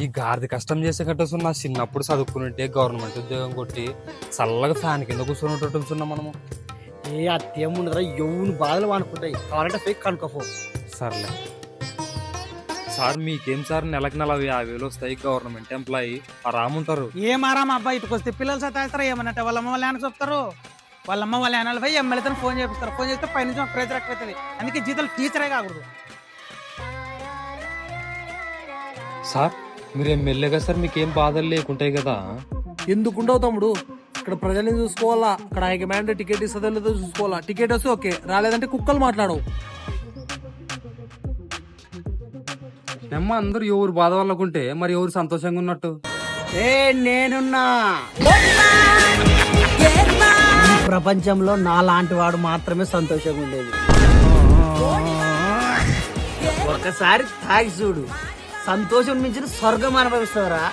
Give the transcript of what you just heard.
ఈ గాడిద కష్టం చేసే నా చిన్నప్పుడు చదువుకునింటే గవర్నమెంట్ ఉద్యోగం కొట్టి చల్లగా ఫ్యాన్ కింద కూర్చొని మనము. ఏ అత్తేం ఉండదురా ఎవరు బాధలు అనుకుంటాయి కావాలంటే పోయి కనుకోపో సర్లే. సార్ మీకేం సార్? నెలకు నలభై యాభై వేలు వస్తాయి గవర్నమెంట్ ఎంప్లాయీ. ఆరాముంటారు ఏమారా మా అబ్బాయి ఇటుకు వస్తే పిల్లలు సతాయిస్తారా ఏమన్నట్టు వాళ్ళ అమ్మ వాళ్ళ ఆయన చెప్తారు. వాళ్ళ అమ్మ వాళ్ళ ఆయన పోయి ఎమ్మెల్యేతో ఫోన్ చేపిస్తారు. ఫోన్ చేస్తే పై నుంచి ప్రైజ్ ఎక్కువైతుంది అందుకే జీతాలు టీచరే కాకూడదు. సార్ మీరు ఎమ్మెల్యేగా సార్ మీకేం బాధలు లేకుంటాయి కదా. ఎందుకుండవు తమ్ముడు? ఇక్కడ ప్రజల్ని చూసుకోవాలా? అక్కడ హైకమాండ్ టికెట్ ఇస్తుందో లేదో చూసుకోవాలా? టికెట్ వస్తే ఓకే రాలేదంటే కుక్కలు మాట్లాడవు. ఏమ్మా అందరూ ఎవరు బాధ వాళ్ళకుంటే మరి ఎవరు సంతోషంగా ఉన్నట్టు? ఏ నేనున్నా. ఈ ప్రపంచంలో నా లాంటి వాడు మాత్రమే సంతోషంగా ఉండేది. ఒకసారి తాగి చూడు. సంతోషం మించిన స్వర్గం అనుభవిస్తారా